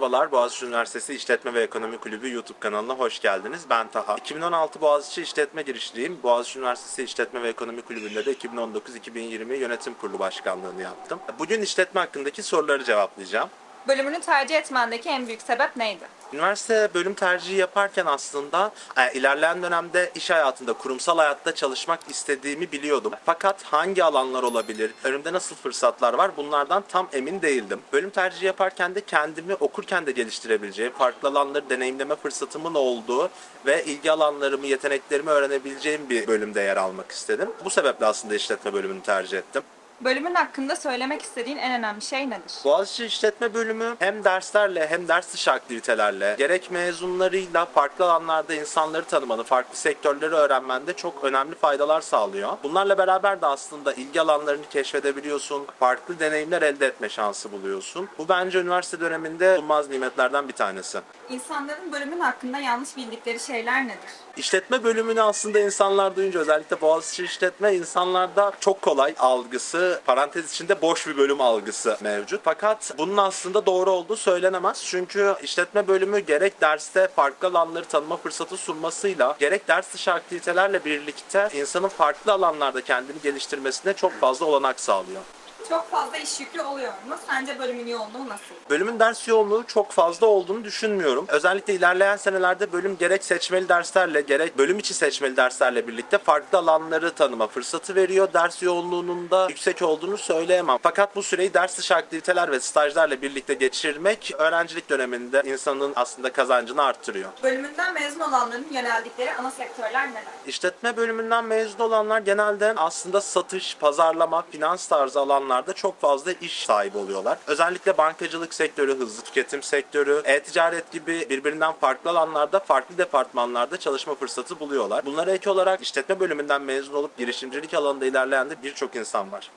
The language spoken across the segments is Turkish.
Merhabalar, Boğaziçi Üniversitesi İşletme ve Ekonomi Kulübü YouTube kanalına hoş geldiniz. Ben Taha. 2016 Boğaziçi İşletme girişliyim. Boğaziçi Üniversitesi İşletme ve Ekonomi Kulübü'nde de 2019-2020 Yönetim Kurulu Başkanlığını yaptım. Bugün işletme hakkındaki soruları cevaplayacağım. Bölümünü tercih etmendeki en büyük sebep neydi? Üniversite bölüm tercihi yaparken aslında e, ilerleyen dönemde iş hayatında, kurumsal hayatta çalışmak istediğimi biliyordum. Fakat hangi alanlar olabilir, önümde nasıl fırsatlar var bunlardan tam emin değildim. Bölüm tercihi yaparken de kendimi okurken de geliştirebileceğim, farklı alanları deneyimleme fırsatımın olduğu ve ilgi alanlarımı, yeteneklerimi öğrenebileceğim bir bölümde yer almak istedim. Bu sebeple aslında işletme bölümünü tercih ettim. Bölümün hakkında söylemek istediğin en önemli şey nedir? Boğaziçi İşletme Bölümü hem derslerle hem ders dışı aktivitelerle gerek mezunlarıyla farklı alanlarda insanları tanımanı, farklı sektörleri öğrenmende çok önemli faydalar sağlıyor. Bunlarla beraber de aslında ilgi alanlarını keşfedebiliyorsun, farklı deneyimler elde etme şansı buluyorsun. Bu bence üniversite döneminde bulunmaz nimetlerden bir tanesi. İnsanların bölümün hakkında yanlış bildikleri şeyler nedir? İşletme bölümünü aslında insanlar duyunca özellikle Boğaziçi İşletme insanlarda çok kolay algısı, parantez içinde boş bir bölüm algısı mevcut. Fakat bunun aslında doğru olduğu söylenemez. Çünkü işletme bölümü gerek derste farklı alanları tanıma fırsatı sunmasıyla gerek ders dışı aktivitelerle birlikte insanın farklı alanlarda kendini geliştirmesine çok fazla olanak sağlıyor. Çok fazla iş yükü oluyor mu? Sence bölümün yoğunluğu nasıl? Bölümün ders yoğunluğu çok fazla olduğunu düşünmüyorum. Özellikle ilerleyen senelerde bölüm gerek seçmeli derslerle gerek bölüm içi seçmeli derslerle birlikte farklı alanları tanıma fırsatı veriyor. Ders yoğunluğunun da yüksek olduğunu söyleyemem. Fakat bu süreyi ders dışı aktiviteler ve stajlarla birlikte geçirmek öğrencilik döneminde insanın aslında kazancını arttırıyor. Bölümünden mezun olanların yöneldikleri ana sektörler neler? İşletme bölümünden mezun olanlar genelde aslında satış, pazarlama, finans tarzı alanlarda çok fazla iş sahibi oluyorlar. Özellikle bankacılık sektörü, hızlı tüketim sektörü, e-ticaret gibi birbirinden farklı alanlarda, farklı departmanlarda çalışma fırsatı buluyorlar. Bunlara ek olarak işletme bölümünden mezun olup girişimcilik alanında ilerleyen de birçok insan var.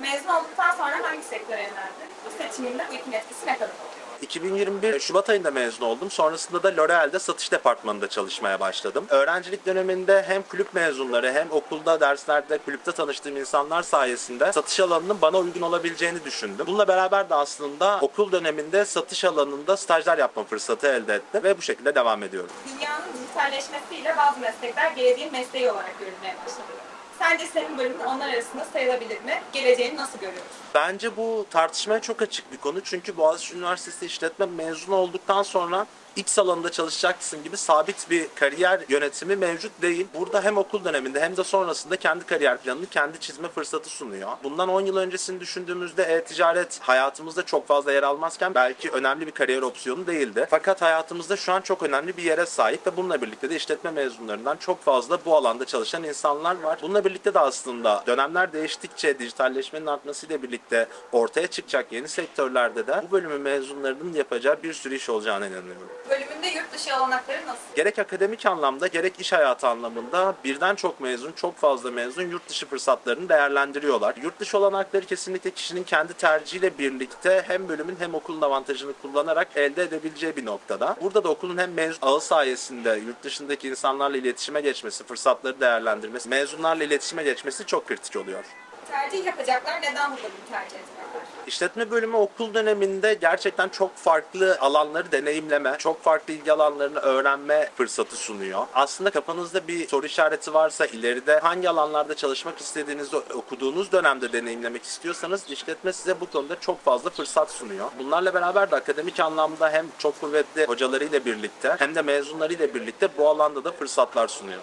Mezun olduktan sonra hangi sektöre yöneldin? Bu seçiminde bu etkisi ne kadar oluyor? 2021 Şubat ayında mezun oldum. Sonrasında da L'Oreal'de satış departmanında çalışmaya başladım. Öğrencilik döneminde hem kulüp mezunları hem okulda, derslerde, kulüpte tanıştığım insanlar sayesinde satış alanının bana uygun olabileceğini düşündüm. Bununla beraber de aslında okul döneminde satış alanında stajlar yapma fırsatı elde ettim ve bu şekilde devam ediyorum. Dünyanın dijitalleşmesiyle bazı meslekler geleceğin mesleği olarak görülmeye başladı. Sence senin bölümün onlar arasında sayılabilir mi? Geleceğini nasıl görüyorsun? Bence bu tartışmaya çok açık bir konu. Çünkü Boğaziçi Üniversitesi işletme mezunu olduktan sonra X alanında çalışacaksın gibi sabit bir kariyer yönetimi mevcut değil. Burada hem okul döneminde hem de sonrasında kendi kariyer planını kendi çizme fırsatı sunuyor. Bundan 10 yıl öncesini düşündüğümüzde e-ticaret hayatımızda çok fazla yer almazken belki önemli bir kariyer opsiyonu değildi. Fakat hayatımızda şu an çok önemli bir yere sahip ve bununla birlikte de işletme mezunlarından çok fazla bu alanda çalışan insanlar var. Bununla birlikte de aslında dönemler değiştikçe dijitalleşmenin artmasıyla birlikte ortaya çıkacak yeni sektörlerde de bu bölümün mezunlarının yapacağı bir sürü iş olacağına inanıyorum. Bölümünde yurt dışı olanakları nasıl? Gerek akademik anlamda gerek iş hayatı anlamında birden çok mezun, çok fazla mezun yurt dışı fırsatlarını değerlendiriyorlar. Yurt dışı olanakları kesinlikle kişinin kendi tercihiyle birlikte hem bölümün hem okulun avantajını kullanarak elde edebileceği bir noktada. Burada da okulun hem mezun ağı sayesinde yurt dışındaki insanlarla iletişime geçmesi, fırsatları değerlendirmesi, mezunlarla iletişime geçmesi çok kritik oluyor. Tercih yapacaklar neden bu bölümü tercih etmiyorlar? İşletme bölümü okul döneminde gerçekten çok farklı alanları deneyimleme, çok farklı ilgi alanlarını öğrenme fırsatı sunuyor. Aslında kafanızda bir soru işareti varsa ileride hangi alanlarda çalışmak istediğinizi okuduğunuz dönemde deneyimlemek istiyorsanız işletme size bu konuda çok fazla fırsat sunuyor. Bunlarla beraber de akademik anlamda hem çok kuvvetli hocalarıyla birlikte hem de mezunlarıyla birlikte bu alanda da fırsatlar sunuyor.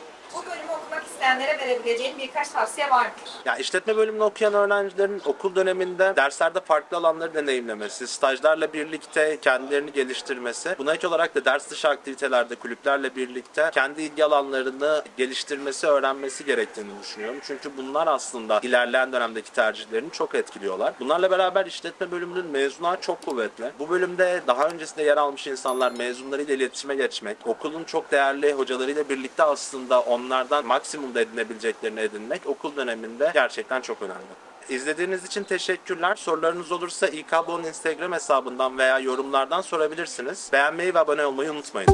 İsteyenlere verebileceğin birkaç tavsiye var mı? Ya işletme bölümünü okuyan öğrencilerin okul döneminde derslerde farklı alanları deneyimlemesi, stajlarla birlikte kendilerini geliştirmesi, buna ek olarak da ders dışı aktivitelerde kulüplerle birlikte kendi ilgi alanlarını geliştirmesi, öğrenmesi gerektiğini düşünüyorum. Çünkü bunlar aslında ilerleyen dönemdeki tercihlerini çok etkiliyorlar. Bunlarla beraber işletme bölümünün mezunları çok kuvvetli. Bu bölümde daha öncesinde yer almış insanlar mezunlarıyla iletişime geçmek, okulun çok değerli hocalarıyla birlikte aslında onlardan maksimum da edinebileceklerini edinmek okul döneminde gerçekten çok önemli. İzlediğiniz için teşekkürler. Sorularınız olursa İKBO'nun Instagram hesabından veya yorumlardan sorabilirsiniz. Beğenmeyi ve abone olmayı unutmayın.